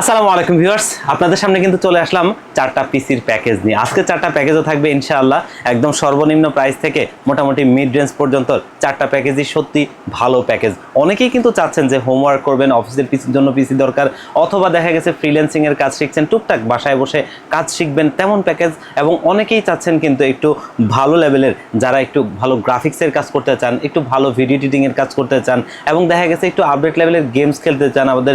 আসসালামু আলাইকুম ভিউয়ার্স, আপনাদের সামনে কিন্তু চলে আসলাম চারটা পিসির প্যাকেজ নিয়ে। আজকে চারটা প্যাকেজও থাকবে ইনশাআল্লাহ, একদম সর্বনিম্ন প্রাইস থেকে মোটামুটি মিড রেঞ্জ পর্যন্ত চারটা প্যাকেজই সত্যি ভালো প্যাকেজ। অনেকেই কিন্তু চাচ্ছেন যে হোমওয়ার্ক করবেন, অফিসের পিসির জন্য পিসি দরকার, অথবা দেখা গেছে ফ্রিল্যান্সিং এর কাজ শিখছেন, টুকটাক বাসায় বসে কাজ শিখবেন তেমন প্যাকেজ, এবং অনেকেই চাচ্ছেন কিন্তু একটু ভালো লেভেলের, যারা একটু ভালো গ্রাফিক্সের কাজ করতে চান, একটু ভালো ভিডিও এডিটিংয়ের কাজ করতে চান, এবং দেখা গেছে একটু আপডেট লেভেলের গেমস খেলতে চান, আমাদের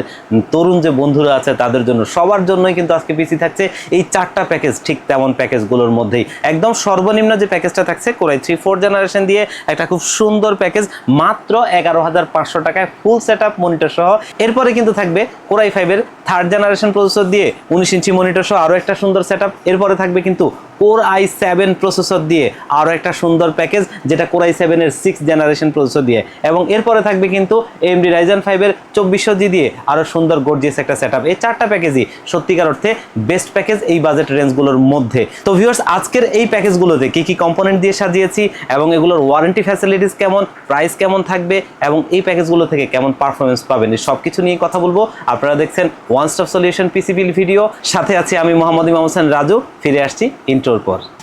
তরুণ যে বন্ধুরা আছে তাদের জন্য। সবার জন্যই কিন্তু আজকে পিসি থাকছে। এই চারটা প্যাকেজ ঠিক তেমন প্যাকেজগুলোর মধ্যেই। একদম সর্বনিম্ন যে প্যাকেজটা থাকছে কোরাই থ্রি ফোর জেনারেশন দিয়ে একটা খুব সুন্দর প্যাকেজ মাত্র এগারো হাজার পাঁচশো টাকায় ফুল সেট আপ মনিটর সহ। এরপরে কিন্তু থাকবে কোরাই ফাইভের থার্ড জেনারেশন প্রসেসর দিয়ে, উনিশ ইঞ্চি মনিটর সহ আরও একটা সুন্দর সেট আপ এরপরে থাকবে কিন্তু কোর আই সেভেন প্রসেসর দিয়ে আরও একটা সুন্দর প্যাকেজ, যেটা কোর আই সেভেনের সিক্স জেনারেশন প্রসেসর দিয়ে। এবং এরপরে থাকবে কিন্তু এমডি রাইজেন ফাইভের চব্বিশশো জি দিয়ে আরও সুন্দর গর্জিয়াস একটা সেট এই চারটা প্যাকেজই সত্যিকার অর্থে বেস্ট প্যাকেজ এই বাজেট রেঞ্জগুলোর মধ্যে। তো ভিউয়ার্স আজকের এই প্যাকেজগুলোতে কি কি কম্পোনেন্ট দিয়ে সাজিয়েছি এবং এগুলোর ওয়ারেন্টি ফ্যাসিলিটিস কেমন প্রাইস কেমন থাকবে এবং এই প্যাকেজগুলো থেকে কেমন পারফরমেন্স পাবেন, এই সব কিছু নিয়ে কথা বলব। আপনারা দেখছেন one stop solution PC build video সাথে আছি আমি মোহাম্মদ ইমাম হোসেন রাজু। ফিরে আসছি ইন্ট্রোর পর।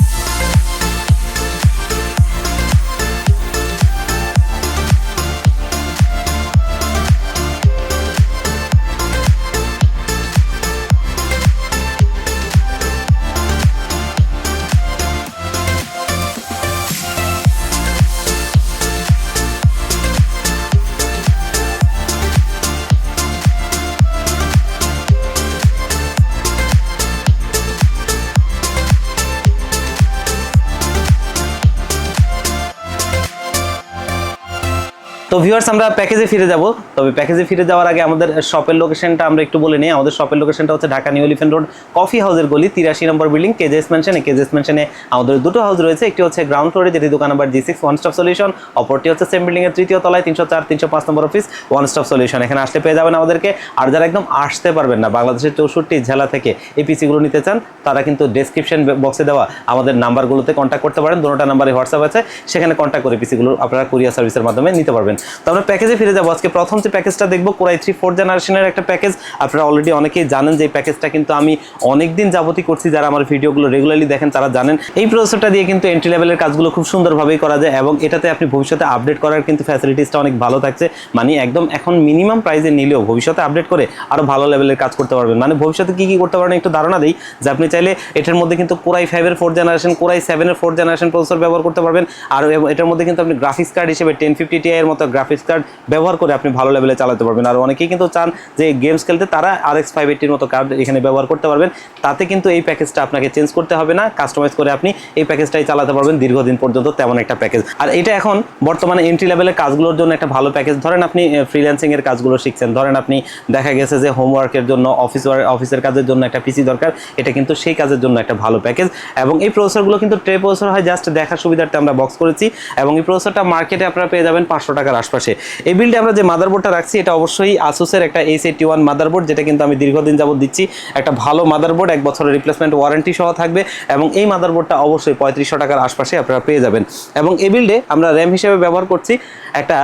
তো ভিউয়ার্স আমরা প্যাকেজে ফিরে যাব। তবে প্যাকেজে ফিরে যাওয়ার আগে আমাদের শপের লোকেশনটা আমরা একটু বলে নিই। আমাদের শপের লোকেশনটা হচ্ছে Dhaka new elephant road coffee হাউসের গলি, তিরাশি নম্বর বিল্ডিং কেজেস মেনশনে কেজেস মেনশনে আমাদের দুটো হাউস রয়েছে। একটি হচ্ছে গ্রাউন্ড ফ্লোরে যেটি দোকান number G six one stop solution অপরটি হচ্ছে সেম বিল্ডিংয়ের তৃতীয় তলায়, তিনশো চার, তিনশো পাঁচ নম্বর অফিস ওয়ান স্টপ সলিউশন এখানে আসলে পেয়ে যাবেন আমাদেরকে। আর যারা একদম আসতে পারবেন না, বাংলাদেশের চৌষট্টি জেলা থেকে এই পিসিগুলো নিতে চান, তারা কিন্তু ডেসক্রিপশন বক্সে দেওয়া আমাদের নাম্বারগুলোতে কন্ট্যাক্ট করতে পারেন। দুটোটা নাম্বারে হোয়াটসঅ্যাপ আছে। সেখানে কন্ট্যাক্ট করে পিসিগুলো আপনারা কুরিয়ার সার্ভিসের মাধ্যমে নিতে পারবেন। তো আমরা প্যাকেজে ফিরে যাব। আজকে প্রথম যে প্যাকেজটা দেখব, কোরাই থ্রি ফোর জেনারেশনের একটা প্যাকেজ আপনারা অলরেডি অনেকেই জানেন যে এই প্যাকেজটা কিন্তু আমি অনেক দিন যাবতই করছি, যারা আমার ভিডিওগুলো রেগুলারলি দেখেন তারা জানেন। এই প্রসেসরটা দিয়ে কিন্তু এন্ট্রি লেভেলের কাজগুলো খুব সুন্দরভাবেই করা যায় এবং এটাতে আপনি ভবিষ্যতে আপডেট করার কিন্তু ফ্যাসিলিটিসটা অনেক ভালো থাকছে। মানে একদম এখন মিনিমাম প্রাইসে নিলেও ভবিষ্যতে আপডেট করে আরও ভালো লেভেলের কাজ করতে পারবেন। মানে ভবিষ্যতে কী কী করতে পারবেন একটু ধারণা দিই, যে আপনি চাইলে এটার মধ্যে কিন্তু কোরাই ফাইভের ফোর জেনারেশন কোরাই সেভেনের ফোর জেনারেশন প্রসেসর ব্যবহার করতে পারবেন। আর এটার মধ্যে কিন্তু আপনি গ্রাফিক্স কার্ড হিসেবে টেন ফিফটি টি এর মতো গ্রাফিক্স কার্ড ব্যবহার করে আপনি ভালো লেভেলে চালাতে পারবেন। আর অনেকেই কিন্তু চান যে গেমস খেলতে, তারা আর এক্স ফাইভ এইটির মতো কার্ড এখানে ব্যবহার করতে পারবেন। তাতে কিন্তু এই প্যাকেজটা আপনাকে চেঞ্জ করতে হবে না। কাস্টমাইজ করে আপনি এই প্যাকেজটাই চালাতে পারবেন দীর্ঘদিন পর্যন্ত তেমন একটা প্যাকেজ আর এটা এখন বর্তমানে এন্ট্রি লেভেলের কাজগুলোর জন্য একটা ভালো প্যাকেজ ধরেন আপনি ফ্রিল্যান্সিংয়ের কাজগুলো শিখছেন। ধরেন আপনি দেখা গেছে যে হোমওয়ার্কের জন্য অফিস অফিসের কাজের জন্য একটা পিসি দরকার। এটা কিন্তু সেই কাজের জন্য একটা ভালো প্যাকেজ এবং এই প্রসেসরগুলো কিন্তু ট্রে প্রসেসর হয়। জাস্ট দেখার সুবিধার্থে আমরা বক্স করেছি। এবং এই প্রসেসরটা মার্কেটে আপনারা পেয়ে যাবেন পাঁচশো টাকার আশপাশে। এই বিলডে আমরা যে মাদারবোর্ডটা রাখছি, এটা অবশ্যই আসুসের একটা এইচ এইটি ওয়ান মাদারবোর্ড যেটা কিন্তু আমি দীর্ঘদিন যাবত দিচ্ছি। একটা ভালো মাদারবোর্ড এক বছরের রিপ্লেসমেন্ট ওয়ারেন্টি সহ থাকবে এবং এই মাদারবোর্ডটা অবশ্যই পঁয়ত্রিশশো টাকার আশপাশে আপনারা পেয়ে যাবেন। এবং এই বিল্ডে আমরা র্যাম হিসেবে ব্যবহার করছি একটা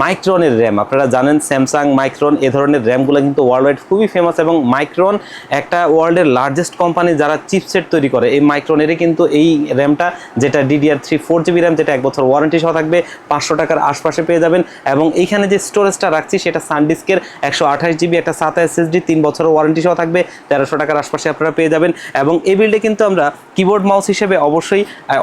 মাইক্রনের র্যাম আপনারা জানেন স্যামসাং মাইক্রন এ ধরনের র্যামগুলো কিন্তু ওয়ার্ল্ড ওয়াইড খুবই ফেমাস এবং মাইক্রন একটা ওয়ার্ল্ডের লার্জেস্ট কোম্পানি যারা চিপসেট তৈরি করে, এই মাইক্রনেরই কিন্তু এই র্যামটা যেটা DDR three four GB RAM যেটা এক বছর ওয়ারেন্টি সহ থাকবে, পাঁচশো টাকার আশপাশে পেয়ে যাবেন। এবং এইখানে যে স্টোরেজটা রাখছি সেটা সানডিস্কের একশো আঠাশ জিবি, একটা সাত এসএসডি তিন বছরের ওয়ারেন্টি সহ থাকবে, তেরোশো টাকার আশপাশে আপনারা পেয়ে যাবেন। এবং এই বিল্ডে কিন্তু আমরা কিবোর্ড মাউস হিসেবে অবশ্যই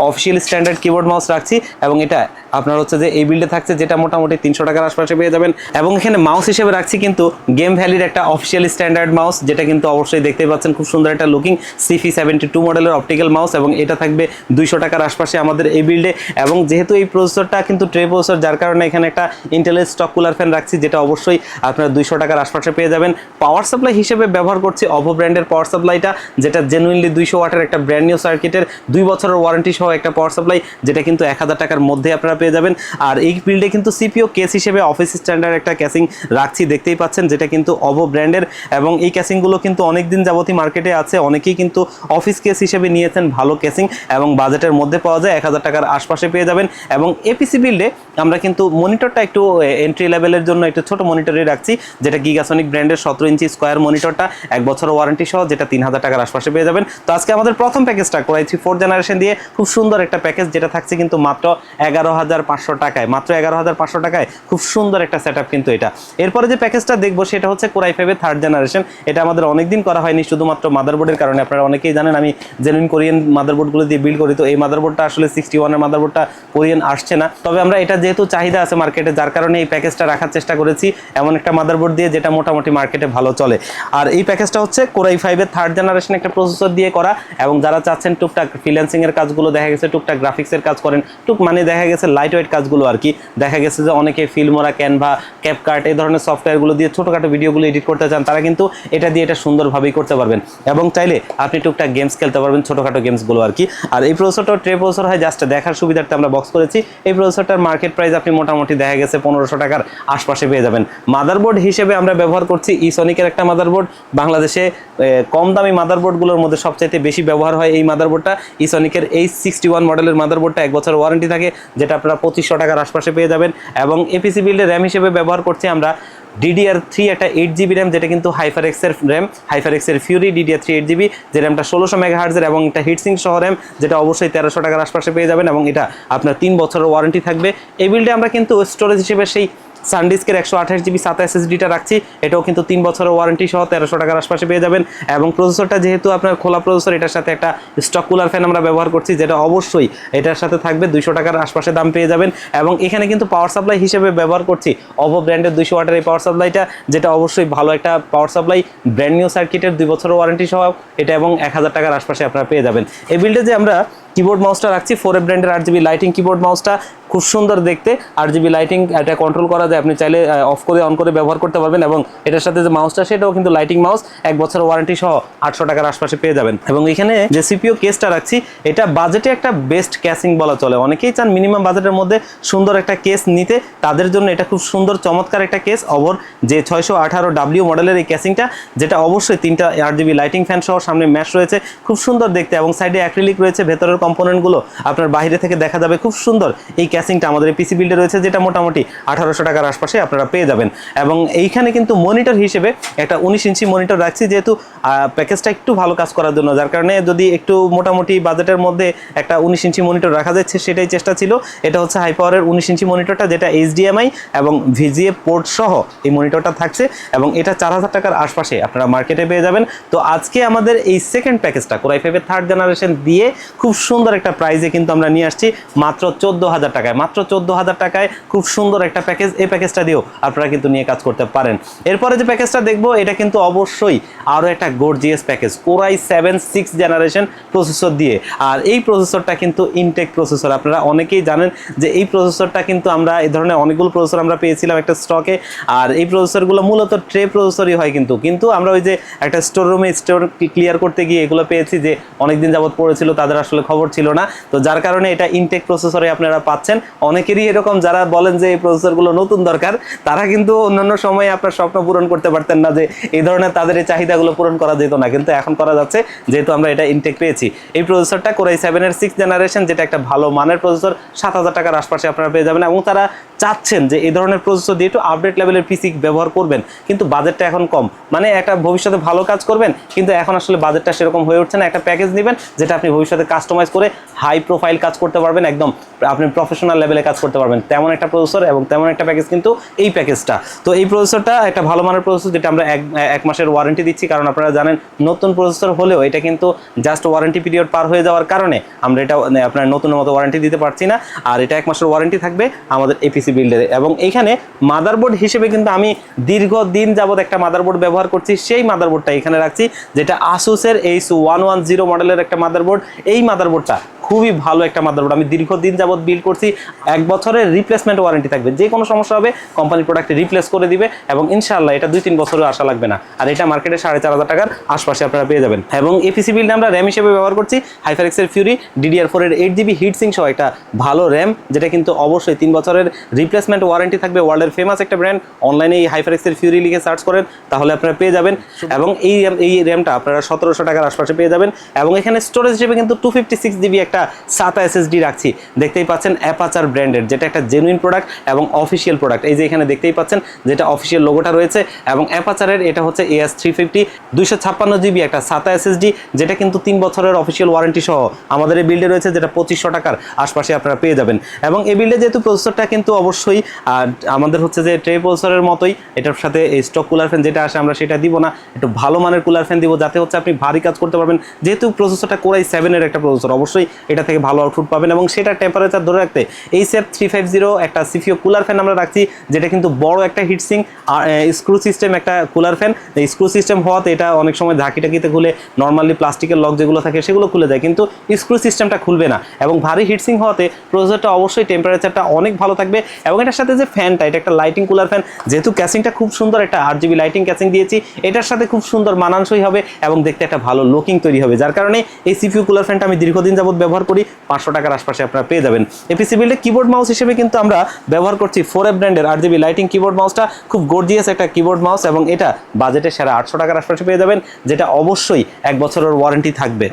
অফিসিয়াল স্ট্যান্ডার্ড কিবোর্ড মাউস রাখছি এবং এটা আপনার হচ্ছে যে এই বিল্ডে থাকছে যেটা মোটামুটি তিনশো টাকার আশপাশে পেয়ে যাবেন। এবং এখানে মাউস হিসেবে রাখছি কিন্তু গেম ভ্যালির একটা অফিসিয়াল স্ট্যান্ডার্ড মাউস যেটা কিন্তু অবশ্যই দেখতে পাচ্ছেন খুব সুন্দর একটা লুকিং সিফি সেভেন্টি টু মডেলের অপটিক্যাল মাউস এবং এটা থাকবে দুইশো টাকার আশপাশে আমাদের এই বিল্ডে এবং যেহেতু এই প্রসেসরটা কিন্তু ট্রে প্রসেসর যার কারণে এখানে একটা ইন্টেলের স্টক কুলার ফ্যান রাখছি, যেটা অবশ্যই আপনারা দুইশো টাকার আশপাশে পেয়ে যাবেন। পাওয়ার সাপ্লাই হিসেবে ব্যবহার করছি অভো ব্র্যান্ডের পাওয়ার সাপ্লাইটা যেটা জেনুইনলি দুইশো ওয়াটের একটা ব্র্যান্ড নিউ সার্কিটের দুই বছরের ওয়ারেন্টি সহ একটা পাওয়ার সাপ্লাই যেটা কিন্তু এক হাজার টাকার মধ্যে আপনারা পেয়ে যাবেন। আর এই বিল্ডে কিন্তু সিপিও কেস হিসেবে অফিস স্ট্যান্ডার্ড একটা ক্যাসিং রাখছি, দেখতেই পাচ্ছেন যেটা কিন্তু অভো ব্র্যান্ডের এবং এই ক্যাসিংগুলো কিন্তু অনেক দিন যাবতই মার্কেটে আছে। অনেকেই কিন্তু অফিস কেস হিসেবে নিয়েছেন ভালো ক্যাসিং এবং বাজেটের মধ্যে পাওয়া যায়, এক হাজার টাকার আশপাশে পেয়ে যাবেন এবং এপিসি বিল্ডে আমরা কিন্তু মনিটরটা একটু এন্ট্রি লেভেলের জন্য একটু ছোট মনিটরে রাখছি, যেটা গিগাসনিক ব্র্যান্ডের সতেরো ইঞ্চি স্কোয়ার মনিটরটা এক বছর ওয়ারেন্টি সহ, যেটা তিন হাজার টাকার আশপাশে পেয়ে যাবেন। তো আজকে আমাদের প্রথম প্যাকেজটা কোরাই থ্রি ফোর জেনারেশন দিয়ে খুব সুন্দর একটা প্যাকেজ যেটা থাকছে কিন্তু মাত্র এগারো হাজার পাঁচশো টাকায়, মাত্র এগারো হাজার পাঁচশো টাকায় খুব সুন্দর একটা সেট কিন্তু এটা। এরপরে যে প্যাকেজটা দেখব সেটা হচ্ছে কোরাই ফাইভের থার্ড জেনারেশন এটা আমাদের অনেকদিন করা হয়নি, শুধুমাত্র মাদারবোর্ডের কারণে। আপনারা অনেকেই জানেন, আমি জেনুইন কোরিয়ান মাদারবোর্ডগুলো দিয়ে বিল্ড করি, তো এই মাদারবোর্ডটা আসলে সিক্সটি ওয়ানের মাদারবোর্ডটা কোরিয়ান আসছে না। তবে আমরা এটা যেহেতু চাহিদা আছে মার্কেটে যার কারণে এই প্যাকেজটা রাখার চেষ্টা করেছি। এমন একটা মাদারবোর্ড দিয়ে যেটা মোটামুটি মার্কেটে ভালো চলে। আর এই প্যাকেজটা হচ্ছে কোরাই ফাইভের থার্ড জেনারেশন একটা প্রসেসর দিয়ে করা। এবং যারা চাচ্ছেন টুকটাক ফ্রিল্যান্সিং এর কাজগুলো, দেখা গেছে টুকটাক গ্রাফিক্সের কাজ করেন, টুক মানে দেখা গেছে লাইট ওয়েট কাজগুলো আর কি। দেখা গেছে যে অনেকে ফিল্মোরা, ক্যানভা ক্যাপকার্ট এই ধরনের সফটওয়্যারগুলো দিয়ে ছোটোখাটো ভিডিওগুলো এডিট করতে চান, তারা কিন্তু এটা দিয়ে এটা সুন্দরভাবেই করতে পারবেন। এবং চাইলে আপনি টুকটাক গেমস খেলতে পারবেন, ছোটোখাটো গেমসগুলো আর কি। আর এই প্রসেসরটা ট্রে প্রসেসর হয় জাস্ট দেখার সুবিধার্থে আমরা বক্স করেছি। এই প্রসেসরটার মার্কেট প্রাইস আপনি মোটামুটি দেখা গেছে পনেরোশো টাকার আশপাশে পেয়ে যাবেন। মাদারবোর্ড হিসেবে আমরা ব্যবহার করছি ইসনিকের একটা মাদারবোর্ড বাংলাদেশে কম দামি মাদারবোর্ডগুলোর মধ্যে সবচাইতে বেশি ব্যবহার হয় এই মাদারবোর্ডটা ইসনিকের এই সিক্সটি ওয়ান মডেলের মাদারবোর্ডটা এক বছর ওয়ারেন্টি থাকে, যেটা আপনারা পঁচিশশো টাকার আশপাশে পেয়ে যাবেন এবং এপিসি বিল্ডে র্যাম হিসেবে ব্যবহার করছি আমরা ডিডিআর থ্রি একটা এইট জিবি র্যাম যেটা কিন্তু হাইফার এক্সের র্যাম হাইফার এক্সের Fury DDR three eight GB যে র্যামটা ষোলোশো মেগাহার্জের এবং একটা হিটসিং সহ র্যাম যেটা অবশ্যই তেরোশো টাকার আশপাশে পেয়ে যাবেন এবং এটা আপনার তিন বছরের ওয়ারেন্টি থাকবে। এই বিল্ডে আমরা কিন্তু স্টোরেজ হিসেবে সেই সানডিস্কের একশো আঠাশ জিবি সাত এসএসডিটা রাখছি। এটাও কিন্তু তিন বছরের ওয়ারেন্টি সহ তেরোশো টাকার আশপাশে পেয়ে যাবেন। এবং প্রসেসরটা যেহেতু আপনার খোলা প্রসেসর এটার সাথে একটা স্টক কুলার ফ্যান আমরা ব্যবহার করছি, যেটা অবশ্যই এটার সাথে থাকবে, দুইশো টাকার আশপাশে দাম পেয়ে যাবেন। এবং এখানে কিন্তু পাওয়ার সাপ্লাই হিসেবে ব্যবহার করছি। অভো ব্র্যান্ডের দুইশো ওয়াটের এই পাওয়ার সাপ্লাইটা যেটা অবশ্যই ভালো একটা পাওয়ার সাপ্লাই ব্র্যান্ড নিউ সার্কিটের দুই বছরের ওয়ারেন্টি সহ, এটা এবং এক হাজার টাকার আশপাশে আপনারা পেয়ে যাবেন। এই বিল্ডে যে আমরা কিবোর্ড মাউসটা রাখছি ফোর ব্র্যান্ডের আট জিবি লাইটিং কিবোর্ড মাউসটা খুব সুন্দর দেখতে। আট জিবি লাইটিং এটা কন্ট্রোল করা যায়, আপনি চাইলে অফ করে অন করে ব্যবহার করতে পারবেন এবং এটার সাথে যে মাউসটা সেটাও কিন্তু লাইটিং মাউস এক বছরের ওয়ারেন্টি সহ আটশো টাকার আশপাশে পেয়ে যাবেন। এবং এখানে যে সিপিও কেসটা রাখছি, এটা বাজেটে একটা বেস্ট ক্যাসিং বলা চলে। অনেকেই চান মিনিমাম বাজেটের মধ্যে সুন্দর একটা কেস নিতে। তাদের জন্য এটা খুব সুন্দর, চমৎকার একটা কেস অবর যে ছয়শো আঠারো ডাব্লিউ মডেলের এই ক্যাসিংটা যেটা অবশ্যই তিনটা আট জিবি লাইটিং ফ্যান সহ সামনে ম্যাশ রয়েছে। খুব সুন্দর দেখতে এবং সাইডে অ্যাক্রিলিক রয়েছে, ভেতরের কম্পোনেন্টগুলো আপনার বাইরে থেকে দেখা যাবে, খুব সুন্দর। এই ক্যাসিংটা আমাদের পিসি বিল্ডে রয়েছে, যেটা মোটামুটি আঠারোশো টাকার আশপাশে আপনারা পেয়ে যাবেন। এবং এইখানে কিন্তু মনিটর হিসেবে একটা উনিশ ইঞ্চি মনিটর রাখছি, যেহেতু প্যাকেজটা একটু ভালো কাজ করার জন্য। যার কারণে যদি একটু মোটামুটি বাজেটের মধ্যে একটা উনিশ ইঞ্চি মনিটর রাখা যাচ্ছে, সেটাই চেষ্টা ছিল। এটা হচ্ছে হাই পাওয়ারের উনিশ ইঞ্চি মনিটরটা যেটা এইচডিএমআই এবং ভিজিএ পোর্ট সহ এই মনিটরটা থাকছে। এবং এটা চার হাজার টাকার আশপাশে আপনারা মার্কেটে পেয়ে যাবেন। তো আজকে আমাদের এই সেকেন্ড প্যাকেজটা কোরাই ফাইভের থার্ড জেনারেশন দিয়ে খুব সুন্দর একটা প্রাইজে কিন্তু আমরা নিয়ে আসছি মাত্র চোদ্দ হাজার টাকায়। মাত্র চোদ্দ হাজার টাকায় খুব সুন্দর একটা প্যাকেজ এই প্যাকেজটা দিয়েও আপনারা কিন্তু নিয়ে কাজ করতে পারেন। এরপরে যে প্যাকেজটা দেখব, এটা কিন্তু অবশ্যই আরও একটা gorgeous package core i seven six generation processor দিয়ে। আর এই প্রসেসরটা কিন্তু ইনটেক প্রসেসর আপনারা অনেকেই জানেন যে এই প্রসেসরটা কিন্তু আমরা এই ধরনের অনেকগুলো প্রসেসর আমরা পেয়েছিলাম একটা স্টকে আর এই প্রসেসরগুলো মূলত ট্রে প্রসেসরই হয় কিন্তু। কিন্তু আমরা ওই যে একটা স্টোর রুমে স্টোর ক্লিয়ার করতে গিয়ে এগুলো পেয়েছি যে অনেকদিন যাবত পড়েছিল, তাদের আসলে খবর ছিল না। তো যার কারণে এটা ইনটেক প্রসেসরে আপনারা পাচ্ছেন। অনেকেরই এরকম যারা বলেন যে এই প্রসেসরগুলো নতুন দরকার, তারা কিন্তু অন্যান্য সময়ে আপনার স্বপ্ন পূরণ করতে পারতেন না যে এই ধরনের তাদের এই চাহিদাগুলো পূরণ করা যেত না। কিন্তু এখন করা যাচ্ছে, যেহেতু আমরা এটা ইনটেক পেয়েছি। এই প্রসেসরটা কোরাই সেভেনের সিক্স জেনারেশন যেটা একটা ভালো মানের প্রসেসর সাত হাজার টাকার আশপাশে আপনারা পেয়ে যাবেন এবং তারা চাচ্ছেন যে এই ধরনের প্রসেসর দিয়ে একটু আপডেট লেভেলের পিসি ব্যবহার করবেন। কিন্তু বাজেটটা এখন কম। মানে একটা ভবিষ্যতে ভালো কাজ করবেন, কিন্তু এখন আসলে বাজেটটা সেরকম হয়ে উঠছে না। একটা প্যাকেজ নেবেন, যেটা আপনি ভবিষ্যতে কাস্টমাইজ করে হাই প্রোফাইল কাজ করতে পারবেন, একদম আপনি প্রফেশনাল লেভেলে কাজ করতে পারবেন। তেমন একটা প্রসেসর এবং তেমন একটা প্যাকেজ কিন্তু এই প্যাকেজটা তো এই প্রসেসরটা একটা ভালো মানের প্রসেসর যেটা আমরা এক এক মাসের ওয়ারেন্টি দিচ্ছি, কারণ আপনারা জানেন নতুন প্রসেসর হলেও এটা কিন্তু জাস্ট ওয়ারেন্টি পিরিয়ড পার হয়ে যাওয়ার কারণে আমরা এটা মানে আপনার নতুনের মতো ওয়ারেন্টি দিতে পারছি না, আর এটা এক মাসের ওয়ারেন্টি থাকবে আমাদের এপিসি বিল্ডারে এবং এখানে মাদারবোর্ড হিসেবে কিন্তু আমি দীর্ঘদিন যাবত একটা মাদারবোর্ড ব্যবহার করছি, সেই মাদারবোর্ডটা এখানে রাখছি, যেটা আসুসের এইচ ওয়ান ওয়ান জিরো মডেলের একটা মাদারবোর্ড এই মাদারবোর্ডটা খুবই ভালো একটা মাদারবোর্ড। আমি দীর্ঘদিন যাবত বিল করছি এক বছরের রিপ্লেসমেন্ট ওয়ারেন্টি থাকবে। যে কোনো সমস্যা হবে কোম্পানির প্রোডাক্টে রিপ্লেস করে দিবে এবং ইনশাআল্লাহ এটা দুই তিন বছরের আশা লাগবে না। আর এটা মার্কেটে সাড়ে চার হাজার টাকার আশপাশে আপনারা পেয়ে যাবেন। এবং এপিসি বিলটা আমরা র্যাম হিসেবে ব্যবহার করছি হাইফারেক্সের ফিউরি ডিডিআর ফোর এর এইট জিবি হিট সিং সহ একটা ভালো র্যাম যেটা কিন্তু অবশ্যই তিন বছরের রিপ্লেসমেন্ট ওয়ারেন্টি থাকবে। ওয়ার্ল্ডের ফেমাস একটা ব্র্যান্ড অনলাইনে এই হাইফারেক্সের ফিউরি লিখে সার্চ করেন তাহলে আপনারা পেয়ে যাবেন। এবং এই এই র্যামটা আপনারা সতেরোশো টাকার আশপাশে পেয়ে যাবেন। এবং এখানে স্টোরেজ হিসেবে কিন্তু টু ফিফটি সিক্স জিবি একটা সাতা এসএসডি রাখছি। দেখতেই পাচ্ছেন অ্যাপাচার ব্র্যান্ডের যেটা একটা জেনুইন প্রোডাক্ট এবং অফিসিয়াল প্রোডাক্ট এই যে এখানে দেখতেই পাচ্ছেন যেটা অফিসিয়াল লোগোটা রয়েছে এবং অ্যাপাচারের এটা হচ্ছে এএস থ্রি ফিফটি দুইশো ছাপ্পান্ন জিবি একটা সাতা এসএসডি যেটা কিন্তু তিন বছরের অফিসিয়াল ওয়ারেন্টি সহ আমাদের এই বিল্ডে রয়েছে, যেটা পঁচিশশো টাকার আশপাশে আপনারা পেয়ে যাবেন। এবং এই বিল্ডে যেহেতু প্রসেসরটা কিন্তু অবশ্যই আমাদের হচ্ছে যে ট্রে প্রসেসরের মতোই, এটার সাথে স্টক কুলার ফ্যান যেটা আসে আমরা সেটা দিব না। একটু ভালো মানের কুলার ফ্যান দিব, যাতে হচ্ছে আপনি ভারী কাজ করতে পারবেন। যেহেতু প্রসেসরটা কোরাই সেভেনের একটা প্রসেসর অবশ্যই এটা থেকে ভালো আউটপুট পাবেন এবং সেটা টেম্পারেচার ধরে রাখতে এই সেফ থ্রি ফাইভ জিরো একটা সিপিও কুলার ফ্যান আমরা রাখছি, যেটা কিন্তু বড় একটা হিটসিং আর স্ক্রু সিস্টেম একটা কুলার ফ্যান স্ক্রু সিস্টেম হওয়াতে এটা অনেক সময় ঝাঁকি টাকিতে খুলে নর্মালি প্লাস্টিকের লক যেগুলো থাকে সেগুলো খুলে যায় কিন্তু স্ক্রু সিস্টেমটা খুলবে না। এবং ভারী হিটসিং হওয়াতে প্রসেসরটা অবশ্যই টেম্পারেচারটা অনেক ভালো থাকবে এবং এটার সাথে যে ফ্যানটা এটা একটা লাইটিং কুলার ফ্যান যেহেতু ক্যাসিংটা খুব সুন্দর একটা আট জিবি লাইটিং ক্যাসিং দিয়েছি, এটার সাথে খুব সুন্দর মানানসই হবে এবং দেখতে একটা ভালো লুকিং তৈরি হবে, যার কারণে এই সিপিউ কুলার ফ্যানটা আমি দীর্ঘদিন যাবত ব্যবহার করি, পাঁচশো টাকার আশপাশে আপনারা পেয়ে যাবেন। এপিসি বিল্ডে কিবোর্ড মাউস হিসেবে কিন্তু আমরা ব্যবহার করছি ফোর এফ ব্র্যান্ডের আট জিবি লাইটিং কিবোর্ড মাউসটা খুব গর্জিয়াস একটা কিবোর্ড মাউস এবং এটা বাজেটে সেরা আটশো টাকার আশপাশে পেয়ে যাবেন, যেটা অবশ্যই এক বছরের ওয়ারেন্টি থাকবে।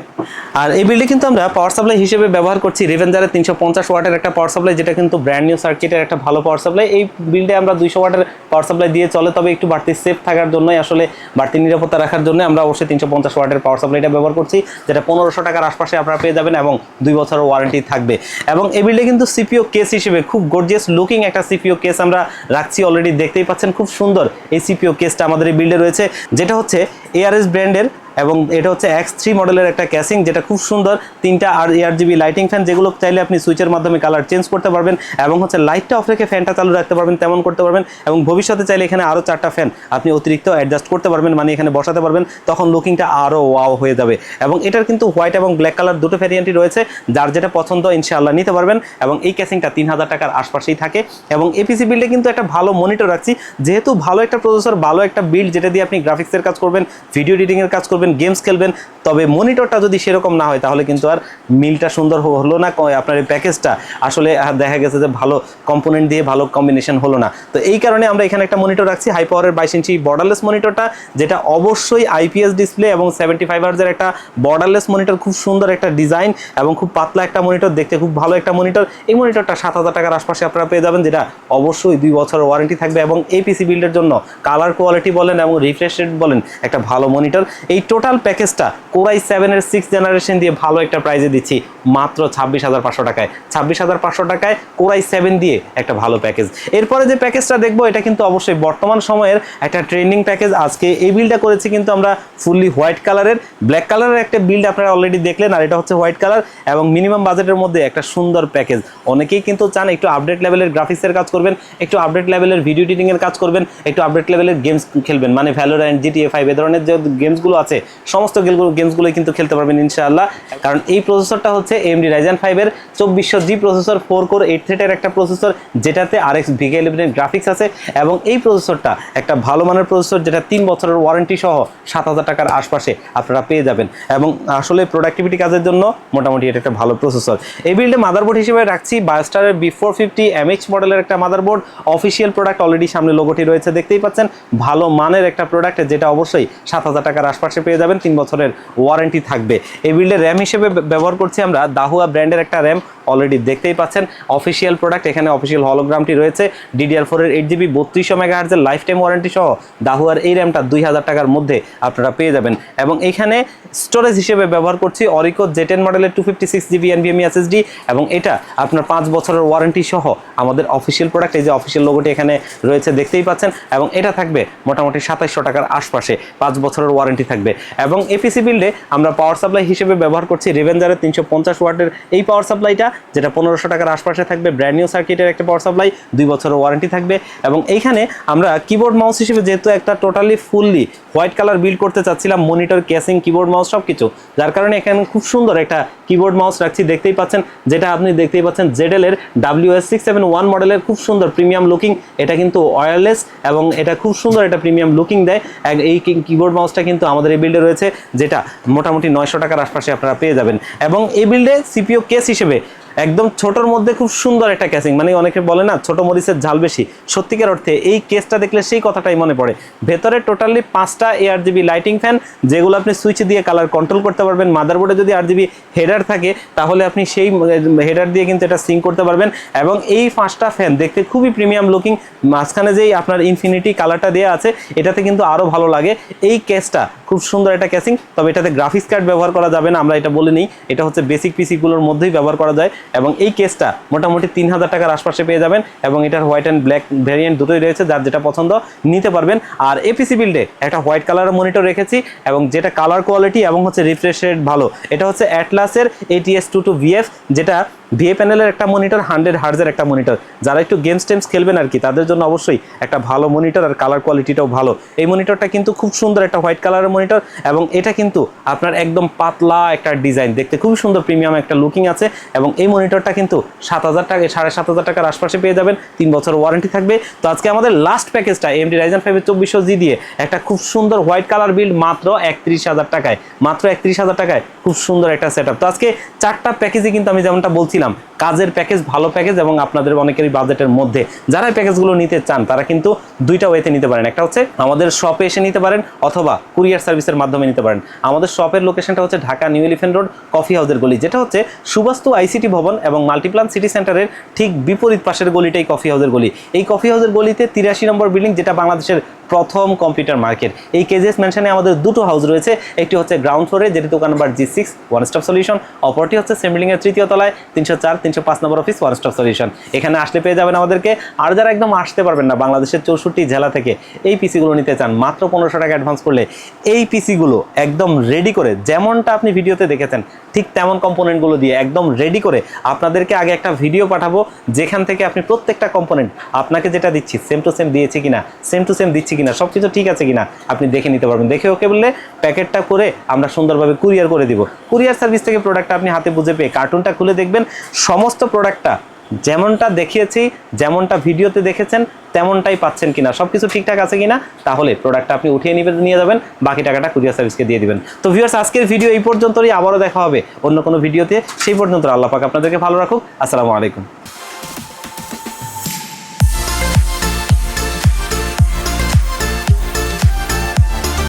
আর এই বিল্ডে কিন্তু আমরা পাওয়ার সাপ্লাই হিসেবে ব্যবহার করছি রিভেঞ্জারের তিনশো পঞ্চাশ ওয়াটের একটা পাওয়ার সাপ্লাই যেটা কিন্তু ব্র্যান্ড নিউ সার্কিটের একটা ভালো পাওয়ার সাপ্লাই এই বিল্ডে আমরা দুইশো ওয়াটের পাওয়ার সাপ্লাই দিয়ে চলে, তবে একটু বাড়তি সেফ থাকার জন্যই আসলে বাড়তি নিরাপত্তা রাখার জন্য আমরা অবশ্যই তিনশো পঞ্চাশ ওয়াটের পাওয়ার সাপ্লাইটা ব্যবহার করছি, যেটা পনেরোশো টাকার আশপাশে আপনারা পেয়ে যাবেন এবং দুই বছরের ওয়ারেন্টি থাকবে। এবং এই বিল্ডে কিন্তু সিপিও কেস হিসেবে খুব গর্জিয়াস লুকিং একটা সিপিও কেস আমরা রাখছি অলরেডি দেখতেই পাচ্ছেন, খুব সুন্দর এই সিপিও কেসটা আমাদের এই বিল্ডে রয়েছে, যেটা হচ্ছে এআরএস ব্র্যান্ডের এবং এটা হচ্ছে এক্স থ্রি মডেলের একটা ক্যাসিং যেটা খুব সুন্দর। তিনটা আর এয়ার জিবি লাইটিং ফ্যান যেগুলো চাইলে আপনি সুইচের মাধ্যমে কালার চেঞ্জ করতে পারবেন এবং হচ্ছে লাইটটা অফ রেখে ফ্যানটা চালু রাখতে পারবেন, তেমন করতে পারবেন এবং ভবিষ্যতে চাইলে এখানে আরও চারটা ফ্যান আপনি অতিরিক্ত অ্যাডজাস্ট করতে পারবেন মানে এখানে বসাতে পারবেন, তখন লুকিংটা আরও ওয়াও হয়ে যাবে। এবং এটার কিন্তু হোয়াইট এবং ব্ল্যাক কালার দুটো ভ্যারিয়েন্টই রয়েছে, যার যেটা পছন্দ ইনশাআল্লাহ নিতে পারবেন এবং এই ক্যাসিংটা তিন হাজার টাকার আশপাশেই থাকে এবং এপিসি বিল্ডে কিন্তু একটা ভালো মনিটর রাখছি, যেহেতু ভালো একটা প্রসেসর ভালো একটা বিল্ড যেটা দিয়ে আপনি গ্রাফিক্সের কাজ করবেন ভিডিও এডিটিংয়ের কাজ করবেন গেমস খেলবেন, তবে মনিটরটা যদি সেরকম না হয়, তাহলে কিন্তু আর মিলটা সুন্দর হলো না আপনার এই প্যাকেজটা। আসলে দেখা গেছে যে ভালো কম্পোনেন্ট দিয়ে ভালো কম্বিনেশন হলো না। তো এই কারণে আমরা এখানে একটা মনিটর রাখছি হাই পাওয়ারের বাইশ ইঞ্চি বর্ডারলেস মনিটরটা যেটা অবশ্যই আইপিএস ডিসপ্লে এবং সেভেন্টি ফাইভ হার্জের একটা বর্ডারলেস মনিটর খুব সুন্দর একটা ডিজাইন এবং খুব পাতলা একটা মনিটর দেখতে খুব ভালো একটা মনিটর এই মনিটরটা সাত হাজার টাকার আশপাশে আপনারা পেয়ে যাবেন, যেটা অবশ্যই দুই বছরের ওয়ারেন্টি থাকবে এবং এই পিসি বিল্ডের জন্য কালার কোয়ালিটি বলেন এবং রিফ্রেশ রেট বলেন, একটা ভালো মনিটর এই টোটাল প্যাকেজটা কোরাই সেভেনের সিক্স জেনারেশন দিয়ে ভালো একটা প্রাইজে দিচ্ছি, মাত্র ছাব্বিশ হাজার পাঁচশো টাকায়। ছাব্বিশ হাজার পাঁচশো টাকায় কোরাই সেভেন দিয়ে একটা ভালো প্যাকেজ এরপরে যে প্যাকেজটা দেখব, এটা কিন্তু অবশ্যই বর্তমান সময়ের একটা ট্রেন্ডিং প্যাকেজ আজকে এই বিলটা করেছি কিন্তু আমরা ফুললি হোয়াইট কালারের ব্ল্যাক কালারের একটা বিল্ড আপনারা অলরেডি দেখলেন, আর এটা হচ্ছে হোয়াইট কালার এবং মিনিমাম বাজেটের মধ্যে একটা সুন্দর প্যাকেজ অনেকেই কিন্তু চান একটু আপডেট লেভেলের গ্রাফিক্সের কাজ করবেন, একটু আপডেট লেভেলের ভিডিও এডিটিং এর কাজ করবেন, একটু আপডেট লেভেলের গেমস খেলবেন। মানে ভ্যালোরেন্ট জিটিএ ফাইভ এ ধরনের যে গেমসগুলো আছে সমস্ত গেমসগুলো কিন্তু খেলতে পারবেন ইনশাআল্লাহ। কারণ এই প্রসেসরটা হচ্ছে এমডি রাইজেন ফাইভের চব্বিশশো G processor four core eight থ্রেটের একটা প্রসেসর যেটাতে আর এক্স ভিকে ইলেভেনের গ্রাফিক্স আছে এবং এই প্রসেসরটা একটা ভালো মানের প্রসেসর যেটা তিন বছরের ওয়ারেন্টি সহ সাত হাজার টাকার আশপাশে আপনারা পেয়ে যাবেন। এবং আসলে প্রোডাক্টিভিটি কাজের জন্য মোটামুটি এটা একটা ভালো প্রসেসর এই বিল্ডে মাদারবোর্ড হিসেবে রাখছি বায়োস্টারের বি ফোর ফিফটি এমএইচ মডেলের একটা মাদারবোর্ড অফিসিয়াল প্রোডাক্ট অলরেডি সামনে লোগোটি রয়েছে, দেখতেই পাচ্ছেন। ভালো মানের একটা প্রোডাক্ট যেটা অবশ্যই সাত হাজার টাকার আশপাশে পেয়ে যাবেন তিন বছরের ওয়ারেন্টি থাকবে। এই বিল্ডে র্যাম হিসেবে ব্যবহার করছি আমরা, দাহুয়া ব্র্যান্ডের একটা র্যাম অলরেডি দেখতেই পাচ্ছেন। অফিসিয়াল প্রোডাক্ট, এখানে অফিসিয়াল হলোগ্রামটি রয়েছে। ডিডিআর ফোরের এইট জিবি বত্রিশশো মেগা হার্জের লাইফ টাইম ওয়ারেন্টি সহ দাহুয়ার এই র্যামটা দুই হাজার টাকার মধ্যে আপনারা পেয়ে যাবেন। এবং এখানে স্টোরেজ হিসেবে ব্যবহার করছি অরিকো জেটেন মডেলের two fifty six GB NVMe SSD এবং এটা আপনার পাঁচ বছরের ওয়ারেন্টি সহ আমাদের অফিসিয়াল প্রোডাক্ট এই যে অফিসিয়াল লোগোটি এখানে রয়েছে, দেখতেই পাচ্ছেন। এবং এটা থাকবে মোটামুটি সাতাইশশো টাকার আশপাশে, পাঁচ বছরের ওয়ারেন্টি থাকবে। এবং এপিসি বিল্ডে আমরা পাওয়ার সাপ্লাই হিসেবে ব্যবহার করছি রেভেঞ্জারের তিনশো পঞ্চাশ ওয়াটের এই পাওয়ার সাপ্লাইটা যেটা পনেরোশো টাকার আশপাশে থাকবে ব্র্যান্ড নিউ সার্কিটের একটা পাওয়ার সাপ্লাই দুই বছরের ওয়ারেন্টি থাকবে। এবং এইখানে আমরা কিবোর্ড মাউস হিসেবে যেহেতু একটা totally fully white colour build করতে চাচ্ছিলাম মনিটর ক্যাসিং কিবোর্ড মাউস সব কিছু যার কারণে এখানে খুব সুন্দর একটা কিবোর্ড মাউস রাখছি, দেখতেই পাচ্ছেন। যেটা আপনি দেখতেই পাচ্ছেন জেডেল এর W S six seven one মডেলের খুব সুন্দর প্রিমিয়াম লুকিং এটা কিন্তু ওয়্যারলেস এবং এটা খুব সুন্দর একটা প্রিমিয়াম লুকিং দেয়। এই কিবোর্ড মাউসটা কিন্তু আমাদের এই বিল্ডে রয়েছে, যেটা মোটামুটি নয়শো টাকার আশপাশে আপনারা পেয়ে যাবেন। এবং এই বিল্ডে সিপিও কেস হিসেবে একদম ছোটর মধ্যে খুব সুন্দর একটা ক্যাসিং মানে অনেকে বলে না, ছোট মরিচের ঝাল বেশি। সত্যিকার অর্থে এই কেসটা দেখলে সেই কথাটাই মনে পড়ে। ভেতরে টোটালি পাঁচটা এআর জিবি লাইটিং ফ্যান যেগুলো আপনি সুইচ দিয়ে কালার কন্ট্রোল করতে পারবেন। মাদারবোর্ডে যদি আর জিবি হেডার থাকে, তাহলে আপনি সেই হেডার দিয়ে কিন্তু এটা সিং করতে পারবেন। এবং এই পাঁচটা ফ্যান দেখতে খুবই প্রিমিয়াম লুকিং মাঝখানে যেই আপনার ইনফিনিটি কালারটা দেওয়া আছে, এটাতে কিন্তু আরও ভালো লাগে। এই কেসটা খুব সুন্দর একটা ক্যাসিং তবে এটাতে গ্রাফিক্স কার্ড ব্যবহার করা যাবে না, আমরা এটা বলে নিই। এটা হচ্ছে বেসিক পিসিগুলোর মধ্যেই ব্যবহার করা যায়। এবং এই কেসটা মোটামুটি তিন হাজার টাকার আশপাশে পেয়ে যাবেন এবং এটার হোয়াইট অ্যান্ড ব্ল্যাক ভ্যারিয়েন্ট দুটোই রয়েছে, যার যেটা পছন্দ নিতে পারবেন। আর এপিসি বিল্ডে একটা হোয়াইট কালারের মনিটর রেখেছি এবং যেটা কালার কোয়ালিটি এবং হচ্ছে রিফ্রেশ রেট ভালো। এটা হচ্ছে অ্যাটলাসের এটিএস টু টু ভিএফ যেটা ভিএ প্যানেলের একটা মনিটর হান্ড্রেড হার্জের একটা মনিটর যারা একটু গেমস টেমস খেলবেন আর কি, তাদের জন্য অবশ্যই একটা ভালো মনিটর আর কালার কোয়ালিটিটাও ভালো। এই মনিটরটা কিন্তু খুব সুন্দর একটা হোয়াইট কালারের মনিটর এবং এটা কিন্তু আপনার একদম পাতলা একটা ডিজাইন দেখতে খুব সুন্দর প্রিমিয়াম একটা লুকিং আছে এবং এই মনিটরটা কিন্তু সাত হাজার টাকা, সাড়ে সাত হাজার টাকার আশপাশে পেয়ে যাবেন। তিন বছর ওয়ারেন্টি থাকবে। তো আজকে আমাদের লাস্ট প্যাকেজটা এমডি রাইজেন ফাইভের চব্বিশশো জি দিয়ে একটা খুব সুন্দর হোয়াইট কালার বিল্ড মাত্র একত্রিশ হাজার টাকায়। মাত্র একত্রিশ হাজার টাকায় খুব সুন্দর একটা সেট তো আজকে চারটা প্যাকেজে কিন্তু আমি যেমনটা বলছিলাম কাজের প্যাকেজ ভালো প্যাকেজ এবং আপনাদের অনেকেরই বাজেটের মধ্যে। যারা প্যাকেজগুলো নিতে চান, তারা কিন্তু দুইটা ওয়েতে নিতে পারেন। একটা হচ্ছে আমাদের শপে এসে নিতে পারেন অথবা কুরিয়ার সার্ভিসের মাধ্যমে নিতে পারেন। আমাদের শপের লোকেশনটা হচ্ছে Dhaka new elephant road coffee হাউসের গলি, যেটা হচ্ছে সুবাস্তু আইসিটি ভবন এবং মাল্টিপ্লান সিটি সেন্টারের ঠিক বিপরীত পাশের গলিটাই কফি হাউসের গলি। এই কফি হাউসের গলিতে তিরাশি নম্বর বিল্ডিং যেটা বাংলাদেশের প্রথম কম্পিউটার মার্কেট এই কেজিএস মেনশনে আমাদের দুটো হাউস রয়েছে। একটি হচ্ছে গ্রাউন্ড ফ্লোরে যেটি দোকান number G six one stop solution অপরটি হচ্ছে সেমিলিংয়ের তৃতীয় তলায়, তিনশো চার তিনশো পাঁচ নম্বর অফিস ওয়ান স্টপ সলিউশন এখানে আসলে পেয়ে যাবেন আমাদেরকে। আর যারা একদম আসতে পারবেন না, বাংলাদেশের চৌষট্টি জেলা থেকে এই পিসিগুলো নিতে চান, মাত্র পনেরোশো টাকা অ্যাডভান্স করলে এই পিসিগুলো একদম রেডি করে, যেমনটা আপনি ভিডিওতে দেখেছেন, ঠিক তেমন কম্পোনেন্টগুলো দিয়ে একদম রেডি করে আপনাদেরকে আগে একটা ভিডিও পাঠাবো, যেখান থেকে আপনি প্রত্যেকটা কম্পোনেন্ট আপনাকে যেটা দিচ্ছি সেম টু সেম দিয়েছি কিনা সেম টু সেম দিচ্ছি কিনা সব কিছু ঠিক আছে কিনা, আপনি দেখে নিতে পারবেন। দেখে ওকে বললে প্যাকেটটা করে আমরা সুন্দরভাবে কুরিয়ার করে দিব। কুরিয়ার সার্ভিস থেকে প্রোডাক্টটা আপনি হাতে বুঝে পেয়ে কার্টুনটা খুলে দেখবেন সমস্ত প্রোডাক্টটা যেমনটা দেখিয়েছি, যেমনটা ভিডিওতে দেখেছেন, তেমনটাই পাচ্ছেন কিনা সব কিছু ঠিকঠাক আছে কিনা, তাহলে প্রোডাক্টটা আপনি উঠিয়ে নিবে নিয়ে যাবেন, বাকি টাকাটা কুরিয়ার সার্ভিসকে দিয়ে দিবেন। তো ভিউয়ার্স আজকের ভিডিও এই পর্যন্তই আবারও দেখা হবে অন্য কোনো ভিডিওতে সেই পর্যন্ত আল্লাহ পাক আপনাদেরকে ভালো রাখুক, আসসালামু আলাইকুম।